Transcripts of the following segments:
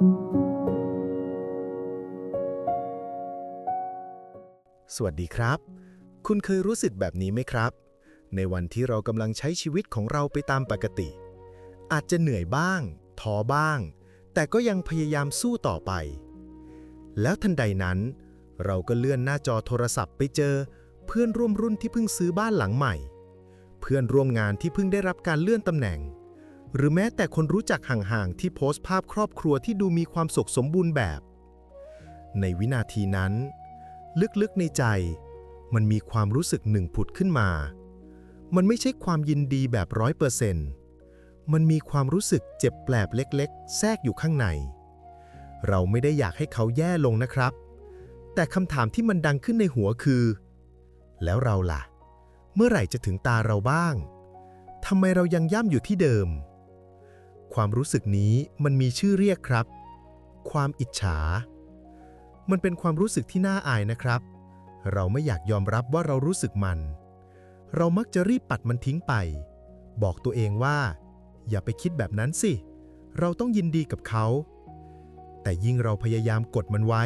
สวัสดีครับ คุณเคยรู้สึกแบบนี้ไหมครับ ในวันที่เรากำลังใช้ชีวิตของเราไปตามปกติ อาจจะเหนื่อยบ้างท้อบ้าง แต่ก็ยังพยายามสู้ต่อไป แล้วทันใดนั้น เราก็เลื่อนหน้าจอโทรศัพท์ไปเจอ เพื่อนร่วมรุ่นที่เพิ่งซื้อบ้านหลังใหม่ เพื่อนร่วมงานที่เพิ่งได้รับการเลื่อนตำแหน่ง หรือแม้แต่คนรู้จักห่างๆ ที่โพสต์ภาพครอบครัวที่ดูมีความสุขสมบูรณ์แบบ ในวินาทีนั้น ลึกๆในใจ มันมีความรู้สึกหนึ่งผุดขึ้นมา มันไม่ใช่ความยินดีแบบร้อยเปอร์เซนต์มันมีความรู้สึกเจ็บแปลบเล็กๆ แทรกอยู่ข้างใน เราไม่ได้อยากให้เขาแย่ลงนะครับ แต่คำถามที่มันดังขึ้นในหัวคือ แล้วเราล่ะ เมื่อไหร่จะถึงตาเราบ้างทำไมเรายังย่ำอยู่ที่เดิม ความรู้สึกนี้มันมีชื่อเรียกครับ ความอิจฉา มันเป็นความรู้สึกที่น่าอายนะครับ เราไม่อยากยอมรับว่าเรารู้สึกมัน เรามักจะรีบปัดมันทิ้งไป บอกตัวเองว่า อย่าไปคิดแบบนั้นสิ เราต้องยินดีกับเขา แต่ยิ่งเราพยายามกดมันไว้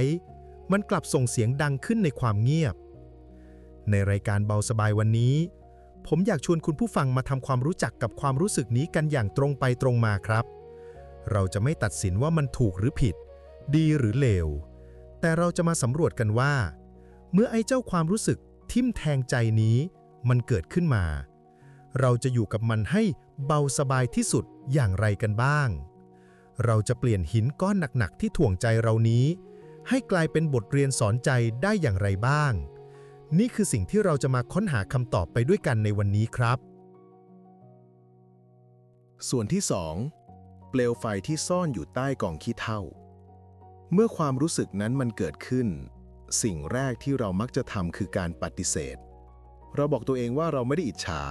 มันกลับส่งเสียงดังขึ้นในความเงียบ ในรายการเบาสบายวันนี้ ผมอยากชวนคุณผู้ฟังมาทำความรู้จักกับความรู้สึกนี้กันอย่างตรงไปตรงมาครับ เราจะไม่ตัดสินว่ามันถูกหรือผิด ดีหรือเลว แต่เราจะมาสำรวจกันว่า เมื่อไอ้เจ้าความรู้สึกทิ่มแทงใจนี้ มันเกิดขึ้นมา เราจะอยู่กับมันให้เบาสบายที่สุดอย่างไรกันบ้าง เราจะเปลี่ยนหินก้อนหนักๆที่ถ่วงใจเรานี้ ให้กลายเป็นบทเรียนสอนใจได้อย่างไรบ้าง นี่คือสิ่งที่เราจะมาค้นหาคำตอบไปด้วยกันในวันนี้ครับ ส่วนที่ 2 เปลวไฟที่ซ่อนอยู่ใต้กองขี้เถ้า เมื่อความรู้สึกนั้นมันเกิดขึ้น สิ่งแรกที่เรามักจะทำคือการปฏิเสธ เราบอกตัวเองว่าเราไม่ได้อิจฉา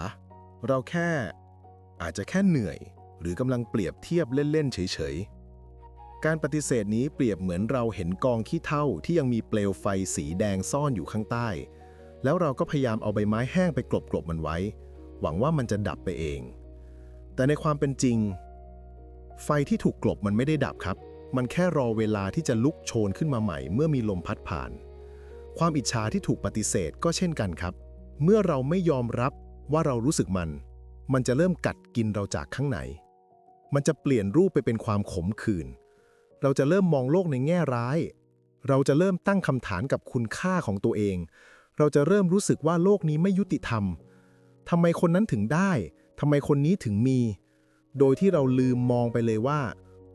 เราแค่อาจจะแค่เหนื่อย หรือกำลังเปรียบเทียบเล่นๆเฉยๆการปฏิเสธนี้เปรียบเหมือนเราเห็นกองขี้เถ้าที่ยังมีเปลวไฟสีแดงซ่อนอยู่ข้างใต้ แล้วเราก็พยายามเอาใบไม้แห้งไปกลบๆมันไว้ หวังว่ามันจะดับไปเอง แต่ในความเป็นจริง ไฟที่ถูกกลบมันไม่ได้ดับครับ มันแค่รอเวลาที่จะลุกโชนขึ้นมาใหม่ เมื่อมีลมพัดผ่าน ความอิจฉาที่ถูกปฏิเสธก็เช่นกันครับ เมื่อเราไม่ยอมรับว่าเรารู้สึกมัน มันจะเริ่มกัดกินเราจากข้างใน มันจะเปลี่ยนรูปไปเป็นความขมขื่น เราจะเริ่มมองโลกในแง่ร้าย เราจะเริ่มตั้งคำถามกับคุณค่าของตัวเอง เราจะเริ่มรู้สึกว่าโลกนี้ไม่ยุติธรรมทำไมคนนั้นถึงได้ทำไมคนนี้ถึงมี โดยที่เราลืมมองไปเลยว่า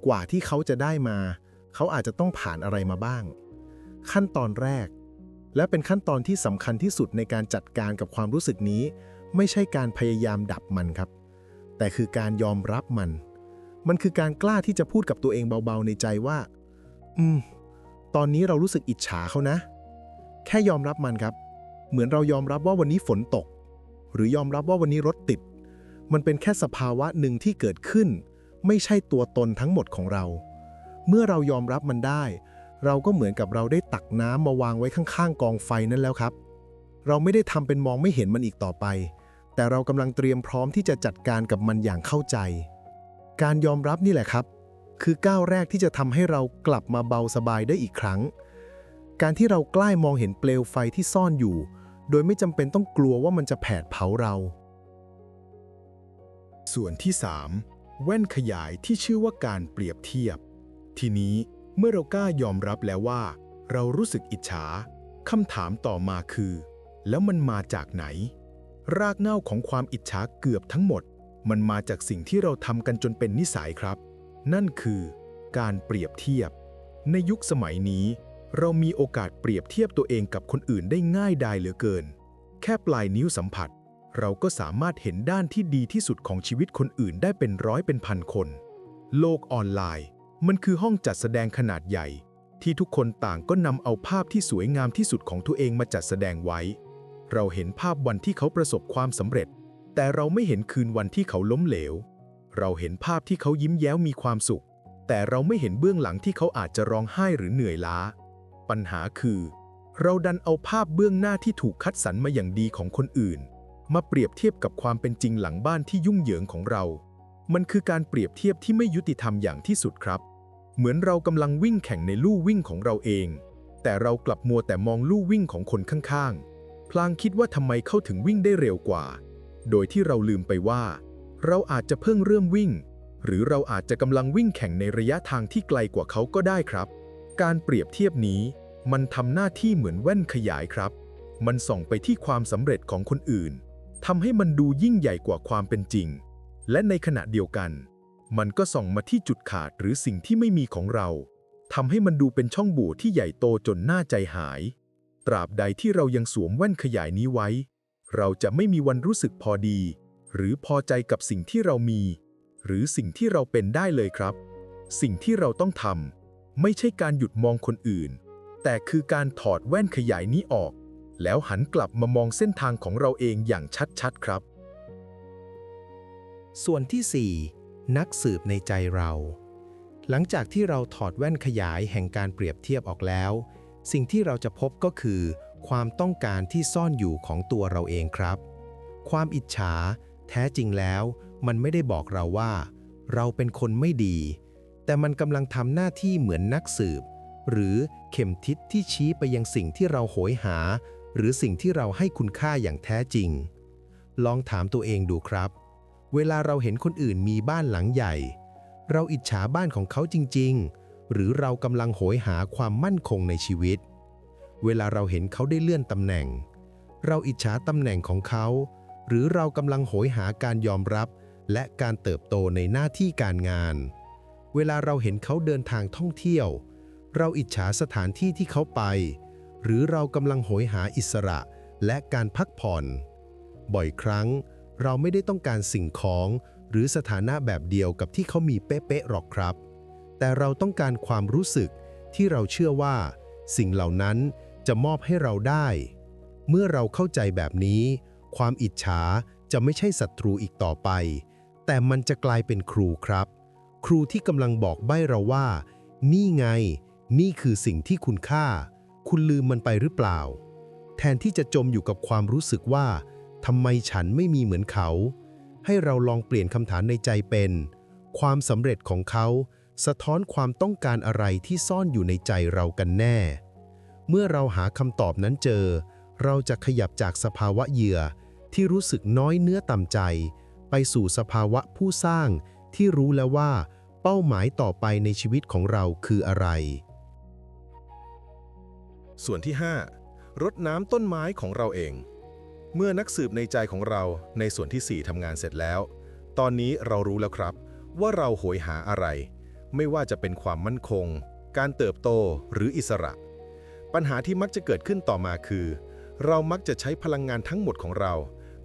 กว่าที่เขาจะได้มา เขาอาจจะต้องผ่านอะไรมาบ้าง ขั้นตอนแรก และเป็นขั้นตอนที่สำคัญที่สุดในการจัดการกับความรู้สึกนี้ ไม่ใช่การพยายามดับมันครับ แต่คือการยอมรับมัน มันคือการกล้าที่จะพูดกับตัวเองเบาๆในใจว่า อืม ตอนนี้เรารู้สึกอิจฉาเขานะ แค่ยอมรับมันครับ เหมือนเรายอมรับว่าวันนี้ฝนตก หรือยอมรับว่าวันนี้รถติด มันเป็นแค่สภาวะหนึ่งที่เกิดขึ้น ไม่ใช่ตัวตนทั้งหมดของเรา เมื่อเรายอมรับมันได้ เราก็เหมือนกับเราได้ตักน้ำมาวางไว้ข้างๆ กองไฟนั่นแล้วครับ เราไม่ได้ทำเป็นมองไม่เห็นมันอีกต่อไป แต่เรากำลังเตรียมพร้อมที่จะจัดการกับมันอย่างเข้าใจ การยอมรับนี่แหละครับ คือก้าวแรกที่จะทำให้เรากลับมาเบาสบายได้อีกครั้ง การที่เรากล้ามองเห็นเปลวไฟที่ซ่อนอยู่ โดยไม่จำเป็นต้องกลัวว่ามันจะแผดเผาเรา ส่วนที่ 3 แว่นขยายที่ชื่อว่าการเปรียบเทียบ ทีนี้เมื่อเรากล้ายอมรับแล้วว่า เรารู้สึกอิจฉาคำถามต่อมาคือ แล้วมันมาจากไหน รากเหง้าของความอิจฉาเกือบทั้งหมด มันมาจากสิ่งที่เราทำกันจนเป็นนิสัยครับ นั่นคือ การเปรียบเทียบ ในยุคสมัยนี้ เรามีโอกาสเปรียบเทียบตัวเองกับคนอื่นได้ง่ายดายเหลือเกิน แค่ปลายนิ้วสัมผัส เราก็สามารถเห็นด้านที่ดีที่สุดของชีวิตคนอื่นได้เป็นร้อยเป็นพันคน โลกออนไลน์ มันคือห้องจัดแสดงขนาดใหญ่ ที่ทุกคนต่างก็นำเอาภาพที่สวยงามที่สุดของตัวเองมาจัดแสดงไว้ เราเห็นภาพวันที่เขาประสบความสำเร็จ แต่เราไม่เห็นคืนวันที่เขาล้มเหลว เราเห็นภาพที่เขายิ้มแย้วมีความสุข แต่เราไม่เห็นเบื้องหลังที่เขาอาจจะร้องไห้หรือเหนื่อยล้า ปัญหาคือ เราดันเอาภาพเบื้องหน้าที่ถูกคัดสรรมาอย่างดีของคนอื่น มาเปรียบเทียบกับความเป็นจริงหลังบ้านที่ยุ่งเหยิงของเรา มันคือการเปรียบเทียบที่ไม่ยุติธรรมอย่างที่สุดครับ เหมือนเรากำลังวิ่งแข่งในลู่วิ่งของเราเอง แต่เรากลับมัวแต่มองลู่วิ่งของคนข้างๆ พลางคิดว่าทำไมเขาถึงวิ่งได้เร็วกว่า โดยที่เราลืมไปว่า เราอาจจะเพิ่งเริ่มวิ่ง หรือเราอาจจะกำลังวิ่งแข่งในระยะทางที่ไกลกว่าเขาก็ได้ครับ การเปรียบเทียบนี้ มันทำหน้าที่เหมือนแว่นขยายครับ มันส่องไปที่ความสำเร็จของคนอื่นทำให้มันดูยิ่งใหญ่กว่าความเป็นจริง และในขณะเดียวกัน มันก็ส่องมาที่จุดขาดหรือสิ่งที่ไม่มีของเราทำให้มันดูเป็นช่องโหว่ที่ใหญ่โตจนน่าใจหาย ตราบใดที่เรายังสวมแว่นขยายนี้ไว้ เราจะไม่มีวันรู้สึกพอดี หรือพอใจกับสิ่งที่เรามี หรือสิ่งที่เราเป็นได้เลยครับ สิ่งที่เราต้องทำ ไม่ใช่การหยุดมองคนอื่น แต่คือการถอดแว่นขยายนี้ออก แล้วหันกลับมามองเส้นทางของเราเองอย่างชัดๆครับ ส่วนที่ 4 นักสืบในใจเรา หลังจากที่เราถอดแว่นขยายแห่งการเปรียบเทียบออกแล้ว สิ่งที่เราจะพบก็คือ ความต้องการที่ซ่อนอยู่ของตัวเราเองครับ ความอิจฉา แท้จริงแล้ว มันไม่ได้บอกเราว่า เราเป็นคนไม่ดี แต่มันกำลังทำหน้าที่เหมือนนักสืบ หรือเข็มทิศที่ชี้ไปยังสิ่งที่เราโหยหา หรือสิ่งที่เราให้คุณค่าอย่างแท้จริง ลองถามตัวเองดูครับ เวลาเราเห็นคนอื่นมีบ้านหลังใหญ่ เราอิจฉาบ้านของเขาจริง ๆ หรือเรากำลังโหยหาความมั่นคงในชีวิต เวลาเราเห็นเขาได้เลื่อนตำแหน่ง เราอิจฉาตำแหน่งของเขา หรือเรากำลังโหยหาการยอมรับ และการเติบโตในหน้าที่การงาน เวลาเราเห็นเขาเดินทางท่องเที่ยว เราอิจฉาสถานที่ที่เขาไป หรือเรากำลังโหยหาอิสระและการพักผ่อน บ่อยครั้ง เราไม่ได้ต้องการสิ่งของ หรือสถานะแบบเดียวกับที่เขามีเป๊ะๆหรอกครับ แต่เราต้องการความรู้สึกที่เราเชื่อว่า สิ่งเหล่านั้นจะมอบให้เราได้ เมื่อเราเข้าใจแบบนี้ ความอิจฉาจะไม่ใช่ศัตรูอีกต่อไป แต่มันจะกลายเป็นครูครับ ครูที่กำลังบอกใบ้เราว่า นี่ไง นี่คือสิ่งที่คุณค่า คุณลืมมันไปหรือเปล่า แทนที่จะจมอยู่กับความรู้สึกว่าทำไมฉันไม่มีเหมือนเขา ให้เราลองเปลี่ยนคำถามในใจเป็น ความสำเร็จของเขา สะท้อนความต้องการอะไรที่ซ่อนอยู่ในใจเรากันแน่ เมื่อเราหาคำตอบนั้นเจอ เราจะขยับจากสภาวะเหยื่อที่รู้สึกน้อยเนื้อต่ำใจ ไปสู่สภาวะผู้สร้าง ที่รู้แล้วว่า เป้าหมายต่อไปในชีวิตของเราคืออะไร ส่วนที่ 5 รดน้ำต้นไม้ของเราเอง เมื่อนักสืบในใจของเราในส่วนที่ 4ทำงานเสร็จแล้ว ตอนนี้เรารู้แล้วครับ ว่าเราโหยหาอะไร ไม่ว่าจะเป็นความมั่นคง การเติบโตหรืออิสระ ปัญหาที่มักจะเกิดขึ้นต่อมาคือ เรามักจะใช้พลังงานทั้งหมดของเรา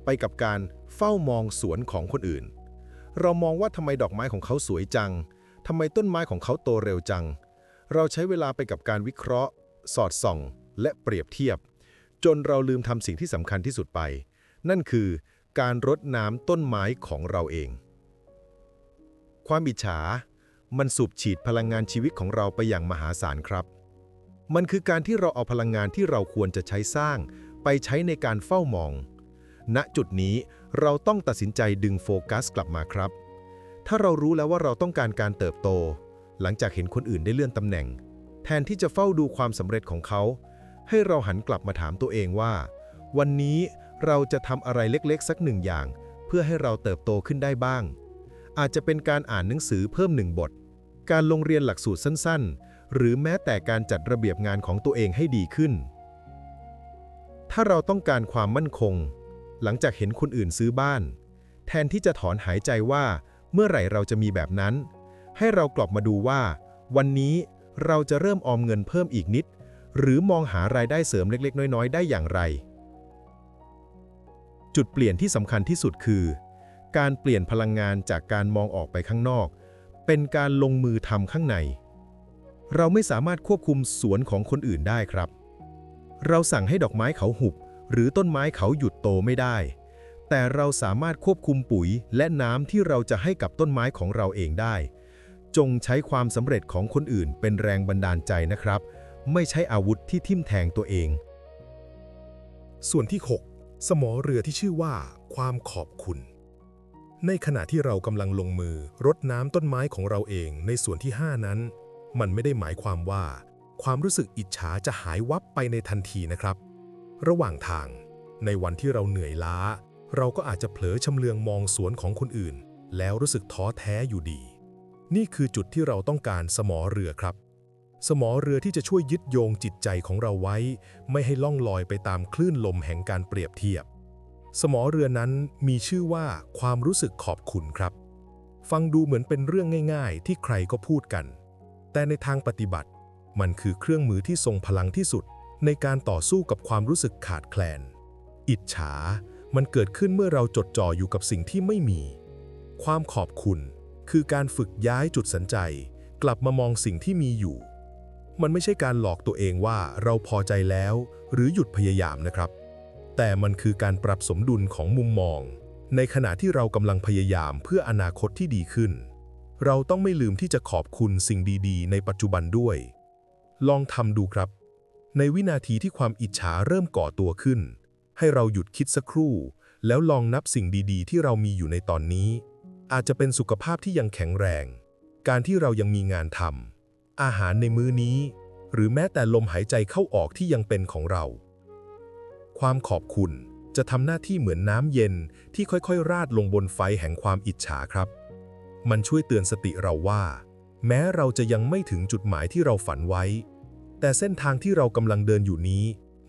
ไปกับการเฝ้ามองสวนของคนอื่น เรามองว่าทำไมดอกไม้ของเขาสวยจัง ทำไมต้นไม้ของเขาโตเร็วจัง เราใช้เวลาไปกับการวิเคราะห์ สอดส่อง และเปรียบเทียบ จนเราลืมทำสิ่งที่สำคัญที่สุดไป นั่นคือการรดน้ำต้นไม้ของเราเอง ความอิจฉา มันสูบฉีดพลังงานชีวิตของเราไปอย่างมหาศาลครับ มันคือการที่เราเอาพลังงานที่เราควรจะใช้สร้าง ไปใช้ในการเฝ้ามอง ณจุดนี้ เราต้องตัดสินใจดึงโฟกัสกลับมาครับ ถ้าเรารู้แล้วว่าเราต้องการการเติบโต หลังจากเห็นคนอื่นได้เลื่อนตำแหน่ง แทนที่จะเฝ้าดูความสำเร็จของเขา ให้เราหันกลับมาถามตัวเองว่า วันนี้เราจะทำอะไรเล็กๆ สักหนึ่งอย่าง เพื่อให้เราเติบโตขึ้นได้บ้าง อาจจะเป็นการอ่านหนังสือเพิ่มหนึ่งบท การลงเรียนหลักสูตรสั้นๆ หรือแม้แต่การจัดระเบียบงานของตัวเองให้ดีขึ้น ถ้าเราต้องการความมั่นคง หลังจากเห็นคนอื่นซื้อบ้าน แทนที่จะถอนหายใจว่าเมื่อไหร่เราจะมีแบบนั้น ให้เรากลับมาดูว่า วันนี้เราจะเริ่มออมเงินเพิ่มอีกนิด หรือมองหารายได้เสริมเล็ก ๆ น้อย ๆ ได้อย่างไร จุดเปลี่ยนที่สำคัญที่สุดคือ การเปลี่ยนพลังงานจากการมองออกไปข้างนอก เป็นการลงมือทำข้างใน เราไม่สามารถควบคุมสวนของคนอื่นได้ครับ เราสั่งให้ดอกไม้เขาหุบ หรือต้นไม้เขาหยุดโตไม่ได้ แต่เราสามารถควบคุมปุ๋ยและน้ำที่เราจะให้กับต้นไม้ของเราเองได้ จงใช้ความสำเร็จของคนอื่นเป็นแรงบันดาลใจนะครับ ไม่ใช่อาวุธที่ทิ่มแทงตัวเอง ส่วนที่ 6 สมอเรือที่ชื่อว่า ความขอบคุณ ในขณะที่เรากำลังลงมือรดน้ำต้นไม้ของเราเองในส่วนที่ 5 นั้น มันไม่ได้หมายความว่า ความรู้สึกอิจฉาจะหายวับไปในทันทีนะครับ ระหว่างทาง ในวันที่เราเหนื่อยล้า เราก็อาจจะเผลอชำเลืองมองสวนของคนอื่น แล้วรู้สึกท้อแท้อยู่ดี นี่คือจุดที่เราต้องการสมอเรือครับ สมอเรือที่จะช่วยยึดโยงจิตใจของเราไว้ ไม่ให้ล่องลอยไปตามคลื่นลมแห่งการเปรียบเทียบ สมอเรือนั้นมีชื่อว่าความรู้สึกขอบคุณครับ ฟังดูเหมือนเป็นเรื่องง่าย ๆ ที่ใครก็พูดกัน แต่ในทางปฏิบัติ มันคือเครื่องมือที่ทรงพลังที่สุด ในการต่อสู้กับความรู้สึกขาดแคลน อิจฉา มันเกิดขึ้นเมื่อเราจดจ่ออยู่กับสิ่งที่ไม่มี ความขอบคุณ คือการฝึกย้ายจุดสนใจ กลับมามองสิ่งที่มีอยู่ มันไม่ใช่การหลอกตัวเองว่าเราพอใจแล้ว หรือหยุดพยายามนะครับ แต่มันคือการปรับสมดุลของมุมมอง ในขณะที่เรากำลังพยายามเพื่ออนาคตที่ดีขึ้น เราต้องไม่ลืมที่จะขอบคุณสิ่งดี ๆ ในปัจจุบันด้วย ลองทำดูครับ ในวินาทีที่ความอิจฉาเริ่มก่อตัวขึ้น ให้เราหยุดคิดสักครู่ แล้วลองนับสิ่งดีๆ ที่เรามีอยู่ในตอนนี้ อาจจะเป็นสุขภาพที่ยังแข็งแรง การที่เรายังมีงานทำอาหารในมื้อนี้ หรือแม้แต่ลมหายใจเข้าออกที่ยังเป็นของเรา ความขอบคุณจะทำหน้าที่เหมือนน้ำเย็นที่ค่อยๆ ราดลงบนไฟแห่งความอิจฉาครับ มันช่วยเตือนสติเราว่า แม้เราจะยังไม่ถึงจุดหมายที่เราฝันไว้ แต่เส้นทางที่เรากำลังเดินอยู่นี้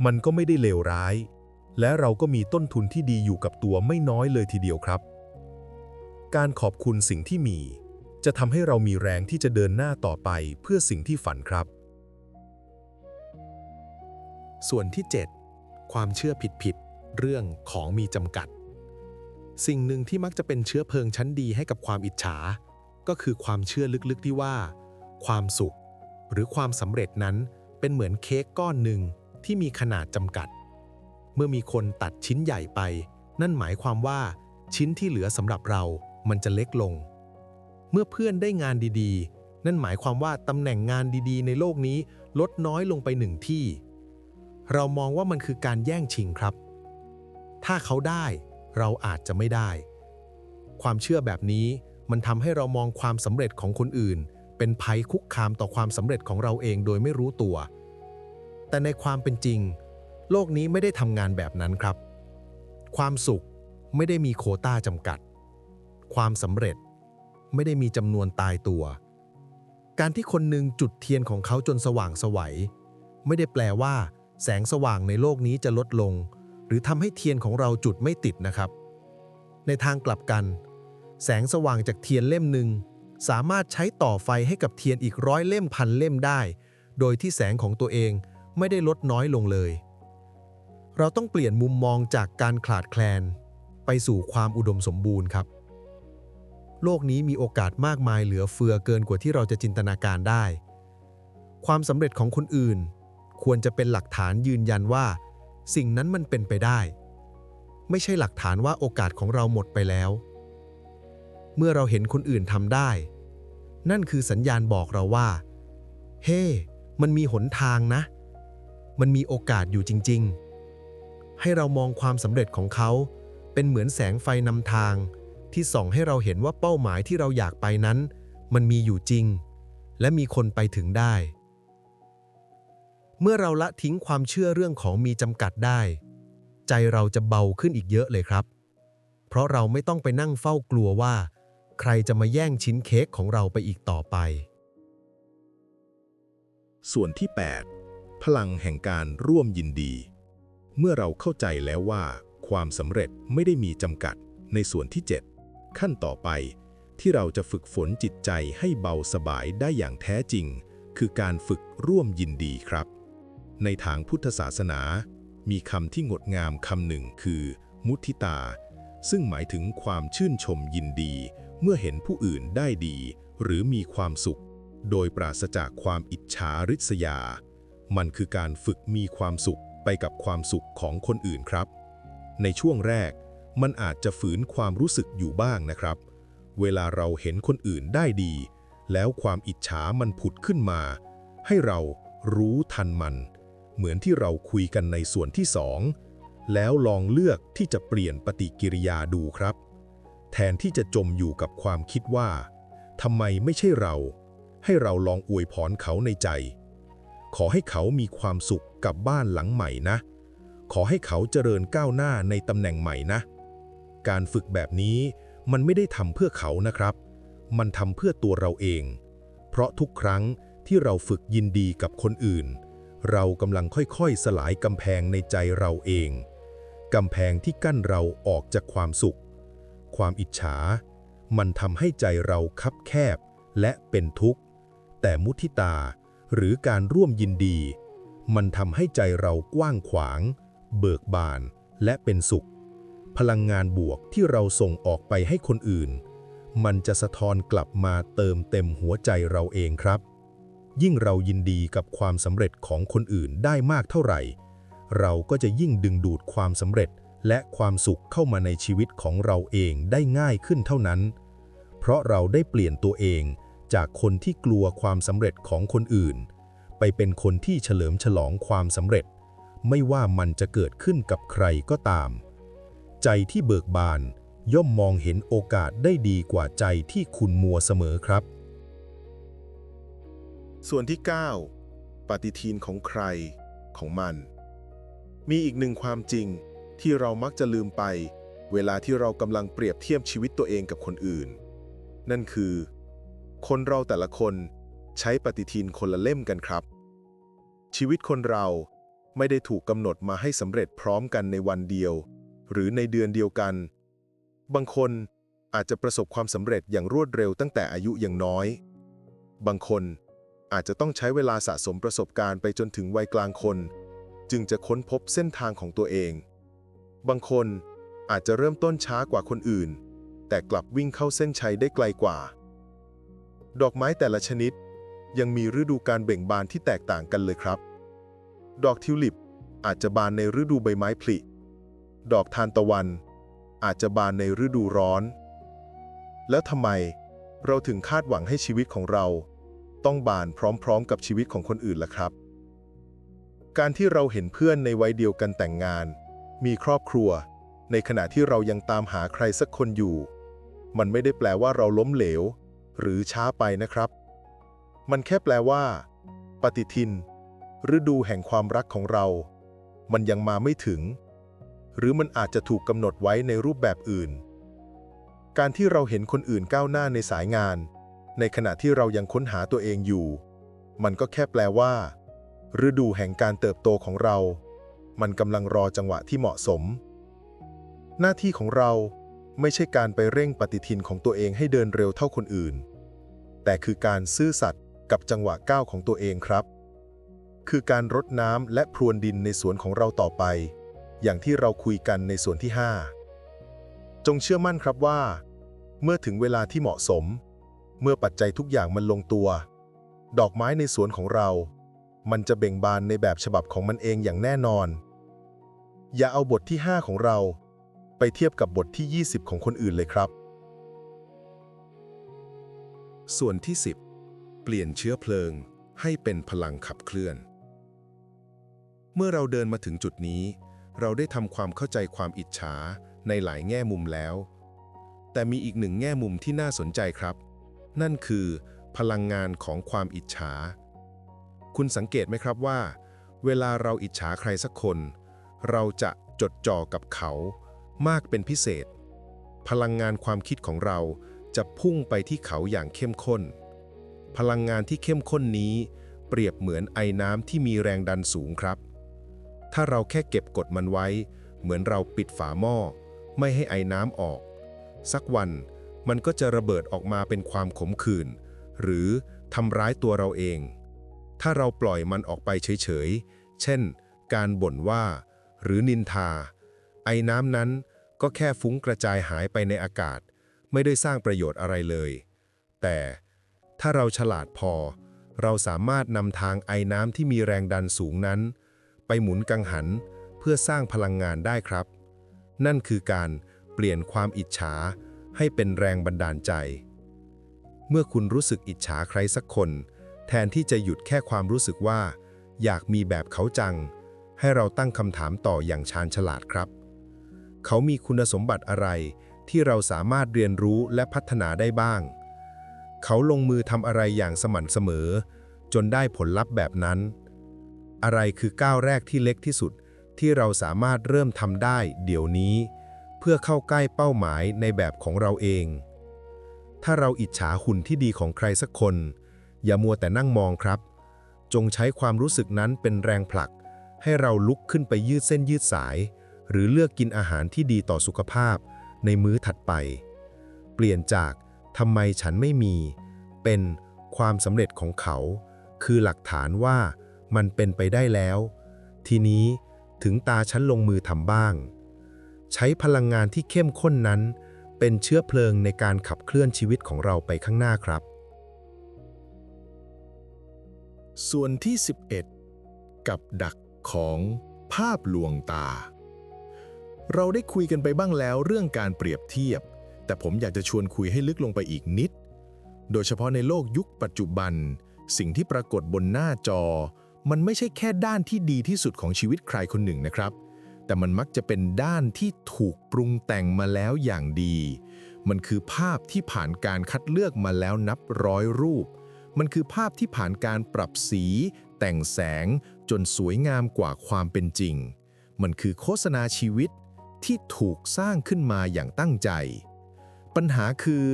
มันก็ไม่ได้เลวร้าย และเราก็มีต้นทุนที่ดีอยู่กับตัวไม่น้อยเลยทีเดียวครับ การขอบคุณสิ่งที่มี จะทำให้เรามีแรงที่จะเดินหน้าต่อไปเพื่อสิ่งที่ฝันครับ ส่วนที่ 7 ความเชื่อผิดๆเรื่องของมีจำกัด สิ่งหนึ่งที่มักจะเป็นเชื้อเพลิงชั้นดีให้กับความอิจฉา ก็คือความเชื่อลึกๆที่ว่า ความสุข หรือความสำเร็จนั้น เป็นเหมือนเค้กก้อนหนึ่งที่มีขนาดจำกัด เมื่อมีคนตัดชิ้นใหญ่ไป นั่นหมายความว่า ชิ้นที่เหลือสำหรับเรา มันจะเล็กลง เมื่อเพื่อนได้งานดีๆ นั่นหมายความว่าตำแหน่งงานดีๆ ในโลกนี้ลดน้อยลงไปหนึ่งที่ เรามองว่ามันคือการแย่งชิงครับ ถ้าเขาได้ เราอาจจะไม่ได้ ความเชื่อแบบนี้มันทำให้เรามองความสำเร็จของคนอื่น เป็นภัยคุกคามต่อความสำเร็จของเราเองโดยไม่รู้ตัว แต่ในความเป็นจริง โลกนี้ไม่ได้ทำงานแบบนั้นครับ ความสุขไม่ได้มีโคต้าจำกัด ความสำเร็จไม่ได้มีจำนวนตายตัว การที่คนหนึ่งจุดเทียนของเขาจนสว่างไสวัย ไม่ได้แปลว่า แสงสว่างในโลกนี้จะลดลง หรือทำให้เทียนของเราจุดไม่ติดนะครับ ในทางกลับกัน แสงสว่างจากเทียนเล่มหนึ่ง สามารถใช้ต่อไฟให้กับเทียนอีกร้อยเล่มพันเล่มได้ โดยที่แสงของตัวเองไม่ได้ลดน้อยลงเลย เราต้องเปลี่ยนมุมมองจากการขาดแคลน ไปสู่ความอุดมสมบูรณ์ครับ โลกนี้มีโอกาสมากมายเหลือเฟือเกินกว่าที่เราจะจินตนาการได้ ความสำเร็จของคนอื่น ควรจะเป็นหลักฐานยืนยันว่า สิ่งนั้นมันเป็นไปได้ ไม่ใช่หลักฐานว่าโอกาสของเราหมดไปแล้ว เมื่อเราเห็นคนอื่นทำได้ นั่นคือสัญญาณบอกเราว่า เฮ้มันมีหนทางนะ มันมีโอกาสอยู่จริง ๆ ให้เรามองความสำเร็จของเขา เป็นเหมือนแสงไฟนำทาง ที่ส่องให้เราเห็นว่าเป้าหมายที่เราอยากไปนั้น มันมีอยู่จริง และมีคนไปถึงได้ เมื่อเราละทิ้งความเชื่อเรื่องของมีจำกัดได้ ใจเราจะเบาขึ้นอีกเยอะเลยครับ เพราะเราไม่ต้องไปนั่งเฝ้ากลัวว่า ใครจะมาแย่งชิ้นเค้กของเราไปอีกต่อไป ส่วนที่ 8 พลังแห่งการร่วมยินดี เมื่อเราเข้าใจแล้วว่า ความสำเร็จไม่ได้มีจำกัดในส่วนที่ 7 ขั้นต่อไป ที่เราจะฝึกฝนจิตใจให้เบาสบายได้อย่างแท้จริง คือการฝึกร่วมยินดีครับ ในทางพุทธศาสนา มีคำที่งดงามคำหนึ่งคือ มุทิตา ซึ่งหมายถึงความชื่นชมยินดี เมื่อเห็นผู้อื่นได้ดี หรือมีความสุข โดยปราศจากความอิจฉาริษยา มันคือการฝึกมีความสุขไปกับความสุขของคนอื่นครับ ในช่วงแรก มันอาจจะฝืนความรู้สึกอยู่บ้างนะครับ เวลาเราเห็นคนอื่นได้ดี แล้วความอิจฉามันผุดขึ้นมา ให้เรารู้ทันมัน เหมือนที่เราคุยกันในส่วนที่สองแล้วลองเลือกที่จะเปลี่ยนปฏิกิริยาดูครับ แทนที่จะจมอยู่กับความคิดว่าทำไมไม่ใช่เรา ให้เราลองอวยพรเขาในใจ ขอให้เขามีความสุขกับบ้านหลังใหม่นะ ขอให้เขาเจริญก้าวหน้าในตำแหน่งใหม่นะ การฝึกแบบนี้มันไม่ได้ทำเพื่อเขานะครับ มันทำเพื่อตัวเราเอง เพราะทุกครั้งที่เราฝึกยินดีกับคนอื่น เรากำลังค่อยๆ สลายกำแพงในใจเราเอง กำแพงที่กั้นเราออกจากความสุข ความอิจฉา มันทำให้ใจเราคับแคบและเป็นทุกข์ แต่มุทิตาหรือการร่วมยินดี มันทำให้ใจเรากว้างขวาง เบิกบานและเป็นสุข พลังงานบวกที่เราส่งออกไปให้คนอื่น มันจะสะท้อนกลับมาเติมเต็มหัวใจเราเองครับ ยิ่งเรายินดีกับความสำเร็จของคนอื่นได้มากเท่าไหร่ เราก็จะยิ่งดึงดูดความสำเร็จ และความสุขเข้ามาในชีวิตของเราเองได้ง่ายขึ้นเท่านั้น เพราะเราได้เปลี่ยนตัวเองจากคนที่กลัวความสำเร็จของคนอื่น ไปเป็นคนที่เฉลิมฉลองความสำเร็จ ไม่ว่ามันจะเกิดขึ้นกับใครก็ตาม ใจที่เบิกบานย่อมมองเห็นโอกาสได้ดีกว่าใจที่คุณมัวเสมอครับ ส่วนที่ 9 ปฏิทินของใครของมัน มีอีกหนึ่งความจริง ที่เรามักจะลืมไป เวลาที่เรากำลังเปรียบเทียบชีวิตตัวเองกับคนอื่น นั่นคือ คนเราแต่ละคนใช้ปฏิทินคนละเล่มกันครับ ชีวิตคนเราไม่ได้ถูกกำหนดมาให้สำเร็จพร้อมกันในวันเดียว หรือในเดือนเดียวกัน บางคนอาจจะประสบความสำเร็จอย่างรวดเร็วตั้งแต่อายุยังน้อย บางคนอาจจะต้องใช้เวลาสะสมประสบการณ์ไปจนถึงวัยกลางคน จึงจะค้นพบเส้นทางของตัวเอง บางคนอาจจะเริ่มต้นช้ากว่าคนอื่น แต่กลับวิ่งเข้าเส้นชัยได้ไกลกว่า ดอกไม้แต่ละชนิด ยังมีฤดูการเบ่งบานที่แตกต่างกันเลยครับ ดอกทิวลิปอาจจะบานในฤดูใบไม้ผลิ ดอกทานตะวัน อาจจะบานในฤดูร้อน แล้วทำไมเราถึงคาดหวังให้ชีวิตของเรา ต้องบานพร้อมๆ กับชีวิตของคนอื่นล่ะครับ การที่เราเห็นเพื่อนในวัยเดียวกันแต่งงาน มีครอบครัว ในขณะที่เรายังตามหาใครสักคนอยู่ มันไม่ได้แปลว่าเราล้มเหลว หรือช้าไปนะครับ มันแค่แปลว่า ปฏิทิน ฤดูแห่งความรักของเรา มันยังมาไม่ถึง หรือมันอาจจะถูกกำหนดไว้ในรูปแบบอื่น การที่เราเห็นคนอื่นก้าวหน้าในสายงาน ในขณะที่เรายังค้นหาตัวเองอยู่ มันก็แค่แปลว่า ฤดูแห่งการเติบโตของเรา มันกำลังรอจังหวะที่เหมาะสม หน้าที่ของเราไม่ใช่การไปเร่งปฏิทินของตัวเองให้เดินเร็วเท่าคนอื่น แต่คือการซื่อสัตย์กับจังหวะก้าวของตัวเองครับ คือการรดน้ำและพรวนดินในสวนของเราต่อไป อย่างที่เราคุยกันในส่วนที่ 5 จงเชื่อมั่นครับว่า เมื่อถึงเวลาที่เหมาะสม เมื่อปัจจัยทุกอย่างมันลงตัว ดอกไม้ในสวนของเรา มันจะเบ่งบานในแบบฉบับของมันเองอย่างแน่นอน อย่าเอาบทที่ 5 ของเรา ไปเทียบกับบทที่ 20 ของคนอื่นเลยครับ ส่วนที่ 10 เปลี่ยนเชื้อเพลิงให้เป็นพลังขับเคลื่อน เมื่อเราเดินมาถึงจุดนี้ เราได้ทำความเข้าใจความอิจฉาในหลายแง่มุมแล้ว แต่มีอีกหนึ่งแง่มุมที่น่าสนใจครับ นั่นคือ พลังงานของความอิจฉา คุณสังเกตไหมครับว่า เวลาเราอิจฉาใครสักคน เราจะจดจ่อกับเขา มากเป็นพิเศษ พลังงานความคิดของเราจะพุ่งไปที่เขาอย่างเข้มข้น พลังงานที่เข้มข้นนี้ เปรียบเหมือนไอ้น้ำที่มีแรงดันสูงครับ ถ้าเราแค่เก็บกดมันไว้ เหมือนเราปิดฝาหม้อ ไม่ให้ไอ้น้ำออก สักวันมันก็จะระเบิดออกมาเป็นความขมขื่นหรือทำร้ายตัวเราเอง ถ้าเราปล่อยมันออกไปเฉยๆ เช่น การบ่นว่า หรือนินทา ไอ้น้ำนั้นก็แค่ฟุ้งกระจายหายไปในอากาศ ไม่ได้สร้างประโยชน์อะไรเลย แต่ถ้าเราฉลาดพอ เราสามารถนำทางไอ้น้ำที่มีแรงดันสูงนั้น ไปหมุนกังหันเพื่อสร้างพลังงานได้ครับ นั่นคือการเปลี่ยนความอิจฉาให้เป็นแรงบันดาลใจ เมื่อคุณรู้สึกอิจฉาใครสักคน แทนที่จะหยุดแค่ความรู้สึกว่า อยากมีแบบเขาจัง ให้เราตั้งคำถามต่ออย่างชาญฉลาดครับ เขามีคุณสมบัติอะไร ที่เราสามารถเรียนรู้และพัฒนาได้บ้าง เขาลงมือทำอะไรอย่างสม่ำเสมอ จนได้ผลลัพธ์แบบนั้น อะไรคือก้าวแรกที่เล็กที่สุด ที่เราสามารถเริ่มทำได้เดี๋ยวนี้ เพื่อเข้าใกล้เป้าหมายในแบบของเราเอง ถ้าเราอิจฉาหุ่นที่ดีของใครสักคน อย่ามัวแต่นั่งมองครับ จงใช้ความรู้สึกนั้นเป็นแรงผลัก ให้เราลุกขึ้นไปยืดเส้นยืดสาย หรือเลือกกินอาหารที่ดีต่อสุขภาพ ในมื้อถัดไป เปลี่ยนจากทำไมฉันไม่มี เป็นความสำเร็จของเขา คือหลักฐานว่ามันเป็นไปได้แล้ว ทีนี้ถึงตาฉันลงมือทำบ้าง ใช้พลังงานที่เข้มข้นนั้น เป็นเชื้อเพลิงในการขับเคลื่อนชีวิตของเราไปข้างหน้าครับ ส่วนที่ 11 กับดักของภาพลวงตา เราได้คุยกันไปบ้างแล้วเรื่องการเปรียบเทียบ แต่ผมอยากจะชวนคุยให้ลึกลงไปอีกนิด โดยเฉพาะในโลกยุคปัจจุบัน สิ่งที่ปรากฏบนหน้าจอ มันไม่ใช่แค่ด้านที่ดีที่สุดของชีวิตใครคนหนึ่งนะครับ แต่มันมักจะเป็นด้านที่ถูกปรุงแต่งมาแล้วอย่างดี มันคือภาพที่ผ่านการคัดเลือกมาแล้วนับร้อยรูป มันคือภาพที่ผ่านการปรับสี แต่งแสง จนสวยงามกว่าความเป็นจริง มันคือโฆษณาชีวิตที่ถูกสร้างขึ้นมาอย่างตั้งใจ ปัญหาคือ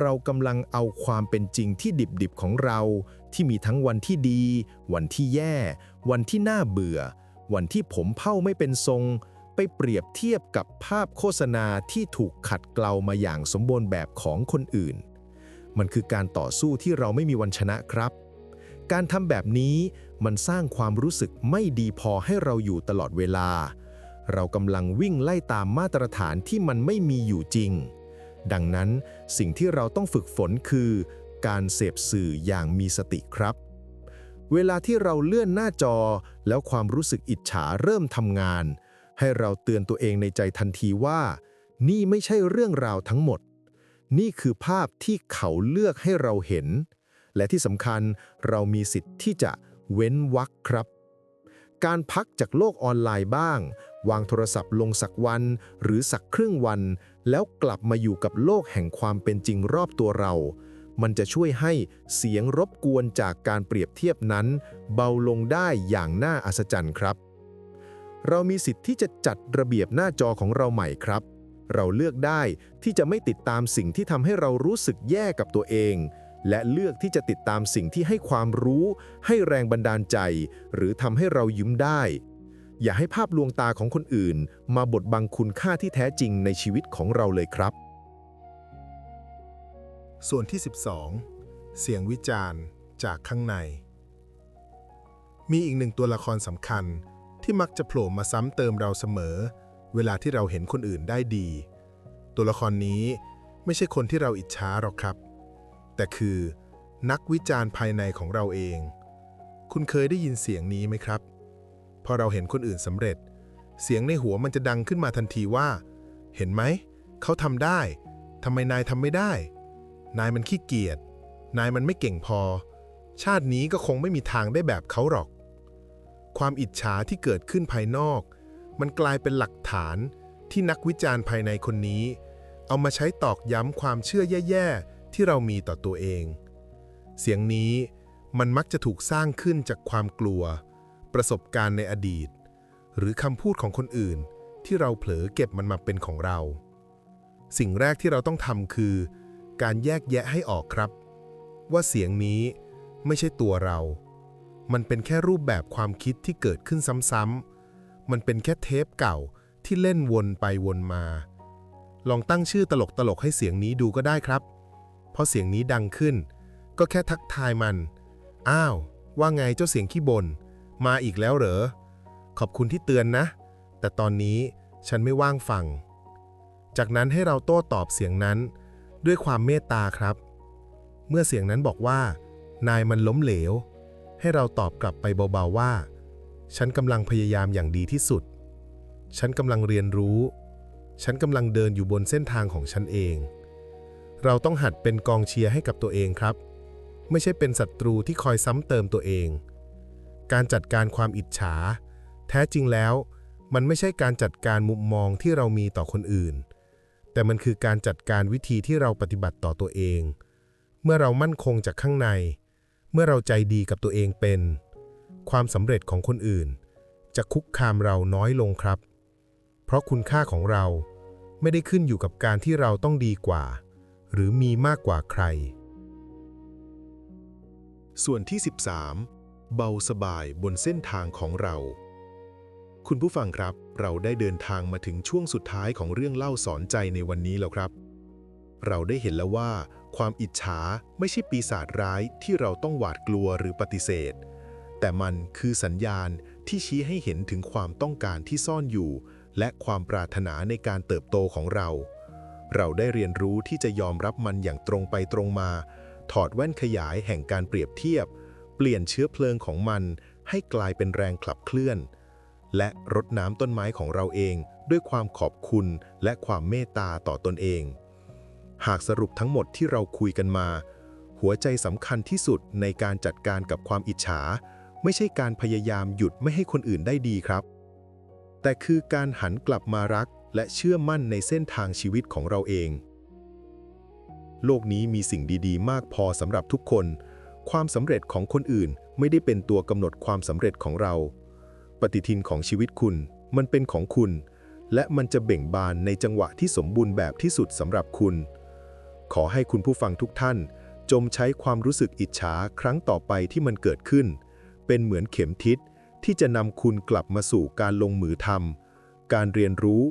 เรากำลังเอาความเป็นจริงที่ดิบๆของเรา ที่มีทั้งวันที่ดี วันที่แย่ วันที่น่าเบื่อ วันที่ผมเผ้าไม่เป็นทรง ไปเปรียบเทียบกับภาพโฆษณาที่ถูกขัดเกลามาอย่างสมบูรณ์แบบของคนอื่น มันคือการต่อสู้ที่เราไม่มีวันชนะครับ การทำแบบนี้มันสร้างความรู้สึกไม่ดีพอให้เราอยู่ตลอดเวลา เรากำลังวิ่งไล่ตามมาตรฐานที่มันไม่มีอยู่จริง ดังนั้นสิ่งที่เราต้องฝึกฝนคือ การเสพสื่ออย่างมีสติครับ เวลาที่เราเลื่อนหน้าจอ แล้วความรู้สึกอิจฉาเริ่มทำงาน ให้เราเตือนตัวเองในใจทันทีว่า นี่ไม่ใช่เรื่องราวทั้งหมด นี่คือภาพที่เขาเลือกให้เราเห็น และที่สำคัญเรามีสิทธิ์ที่จะเว้นวรรคครับ การพักจากโลกออนไลน์บ้าง วางโทรศัพท์ลงสักวัน หรือสักครึ่งวัน แล้วกลับมาอยู่กับโลกแห่งความเป็นจริงรอบตัวเรา มันจะช่วยให้เสียงรบกวนจากการเปรียบเทียบนั้น เบาลงได้อย่างน่าอัศจรรย์ครับ เรามีสิทธิ์ที่จะจัดระเบียบหน้าจอของเราใหม่ครับ เราเลือกได้ที่จะไม่ติดตามสิ่งที่ทำให้เรารู้สึกแย่กับตัวเอง และเลือกที่จะติดตามสิ่งที่ให้ความรู้ ให้แรงบันดาลใจ หรือทำให้เรายิ้มได้ อย่าให้ภาพลวงตาของคนอื่น มาบดบังคุณค่าที่แท้จริงในชีวิตของเราเลยครับ ส่วนที่ 12 เสียงวิจารณ์จากข้างใน มีอีกหนึ่งตัวละครสำคัญที่มักจะโผล่มาซ้ำเติมเราเสมอ เวลาที่เราเห็นคนอื่นได้ดี ตัวละครนี้ไม่ใช่คนที่เราอิจฉาหรอกครับ แต่คือนักวิจารณ์ภายในของเราเอง คุณเคยได้ยินเสียงนี้ไหมครับ พอเราเห็นคนอื่นสำเร็จ เสียงในหัวมันจะดังขึ้นมาทันทีว่า เห็นไหม เขาทำได้ทำไมนายทำไม่ได้ นายมันขี้เกียจ นายมันไม่เก่งพอ ชาตินี้ก็คงไม่มีทางได้แบบเขาหรอก ความอิจฉาที่เกิดขึ้นภายนอก มันกลายเป็นหลักฐานที่นักวิจารณ์ภายในคนนี้ เอามาใช้ตอกย้ำความเชื่อแย่ๆ ที่เรามีต่อตัวเอง เสียงนี้มันมักจะถูกสร้างขึ้นจากความกลัว ประสบการณ์ในอดีต หรือคำพูดของคนอื่น ที่เราเผลอเก็บมันมาเป็นของเรา สิ่งแรกที่เราต้องทำคือ การแยกแยะให้ออกครับ ว่าเสียงนี้ไม่ใช่ตัวเรา มันเป็นแค่รูปแบบความคิดที่เกิดขึ้นซ้ำๆ มันเป็นแค่เทปเก่าที่เล่นวนไปวนมา ลองตั้งชื่อตลกๆให้เสียงนี้ดูก็ได้ครับ เพราะเสียงนี้ดังขึ้น ก็แค่ทักทายมัน อ้าว ว่าไงเจ้าเสียงขี้บน่นมาอีกแล้วเหรอ ขอบคุณที่เตือนนะ แต่ตอนนี้ฉันไม่ว่างฟัง จากนั้นให้เราโต้ตอบเสียงนั้น ด้วยความเมตตาครับ เมื่อเสียงนั้นบอกว่า นายมันล้มเหลว ให้เราตอบกลับไปเบาๆว่า ฉันกำลังพยายามอย่างดีที่สุด ฉันกำลังเรียนรู้ ฉันกำลังเดินอยู่บนเส้นทางของฉันเอง เราต้องหัดเป็นกองเชียร์ให้กับตัวเองครับ ไม่ใช่เป็นศัตรูที่คอยซ้ำเติมตัวเอง การจัดการความอิจฉา แท้จริงแล้ว มันไม่ใช่การจัดการมุมมองที่เรามีต่อคนอื่น แต่มันคือการจัดการวิธีที่เราปฏิบัติต่อตัวเอง เมื่อเรามั่นคงจากข้างใน เมื่อเราใจดีกับตัวเองเป็น ความสำเร็จของคนอื่น จะคุกคามเราน้อยลงครับ เพราะคุณค่าของเราไม่ได้ขึ้นอยู่กับการที่เราต้องดีกว่า หรือมีมากกว่าใคร ส่วนที่ 13 เบาสบายบนเส้นทางของเรา คุณผู้ฟังครับ เราได้เดินทางมาถึงช่วงสุดท้ายของเรื่องเล่าสอนใจในวันนี้แล้วครับ เราได้เห็นแล้วว่า ความอิจฉาไม่ใช่ปีศาจร้ายที่เราต้องหวาดกลัวหรือปฏิเสธ แต่มันคือสัญญาณที่ชี้ให้เห็นถึงความต้องการที่ซ่อนอยู่ และความปรารถนาในการเติบโตของเรา เราได้เรียนรู้ที่จะยอมรับมันอย่างตรงไปตรงมา ถอดแว่นขยายแห่งการเปรียบเทียบ เปลี่ยนเชื้อเพลิงของมันให้กลายเป็นแรงขับเคลื่อน และรดน้ำต้นไม้ของเราเองด้วยความขอบคุณและความเมตตาต่อตนเอง หากสรุปทั้งหมดที่เราคุยกันมา หัวใจสำคัญที่สุดในการจัดการกับความอิจฉา ไม่ใช่การพยายามหยุดไม่ให้คนอื่นได้ดีครับ แต่คือการหันกลับมารักและเชื่อมั่นในเส้นทางชีวิตของเราเอง โลกนี้มีสิ่งดีๆ มากพอสำหรับทุกคน ความสำเร็จของคนอื่นไม่ได้เป็นตัวกำหนดความสำเร็จของเรา ปฏิทินของชีวิตคุณ มันเป็นของคุณ และมันจะเบ่งบานในจังหวะที่สมบูรณ์แบบที่สุดสำหรับคุณ ขอให้คุณผู้ฟังทุกท่าน จมใช้ความรู้สึกอิจฉาครั้งต่อไปที่มันเกิดขึ้น เป็นเหมือนเข็มทิศที่จะนำคุณกลับมาสู่การลงมือทำการเรียนรู้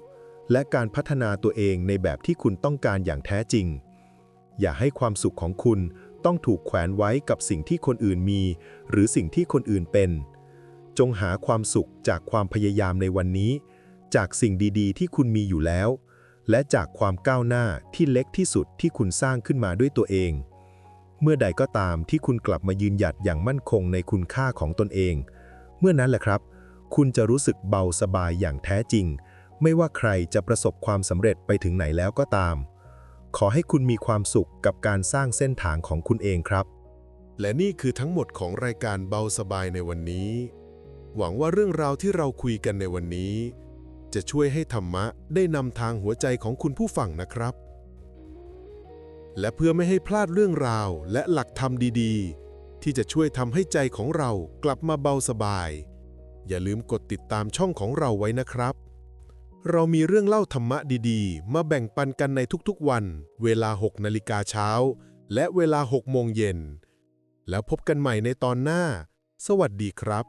และการพัฒนาตัวเองในแบบที่คุณต้องการอย่างแท้จริง อย่าให้ความสุขของคุณต้องถูกแขวนไว้กับสิ่งที่คนอื่นมี หรือสิ่งที่คนอื่นเป็น จงหาความสุขจากความพยายามในวันนี้ จากสิ่งดีๆ ที่คุณมีอยู่แล้ว และจากความก้าวหน้าที่เล็กที่สุดที่คุณสร้างขึ้นมาด้วยตัวเอง เมื่อใดก็ตามที่คุณกลับมายืนหยัดอย่างมั่นคงในคุณค่าของตนเอง เมื่อนั้นแหละครับ คุณจะรู้สึกเบาสบายอย่างแท้จริง ไม่ว่าใครจะประสบความสำเร็จไปถึงไหนแล้วก็ตาม ขอให้คุณมีความสุขกับการสร้างเส้นทางของคุณเองครับ และนี่คือทั้งหมดของรายการเบาสบายในวันนี้ หวังว่าเรื่องราวที่เราคุยกันในวันนี้ จะช่วยให้ธรรมะได้นำทางหัวใจของคุณผู้ฟังนะครับ และเพื่อไม่ให้พลาดเรื่องราวและหลักธรรมดีๆ ที่จะช่วยทำให้ใจของเรากลับมาเบาสบาย อย่าลืมกดติดตามช่องของเราไว้นะครับ เรามีเรื่องเล่าธรรมะดีๆ มาแบ่งปันกันในทุกๆวัน เวลา 6 นาฬิกาเช้า และเวลา 6 โมงเย็น แล้วพบกันใหม่ในตอนหน้า สวัสดีครับ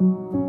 thank you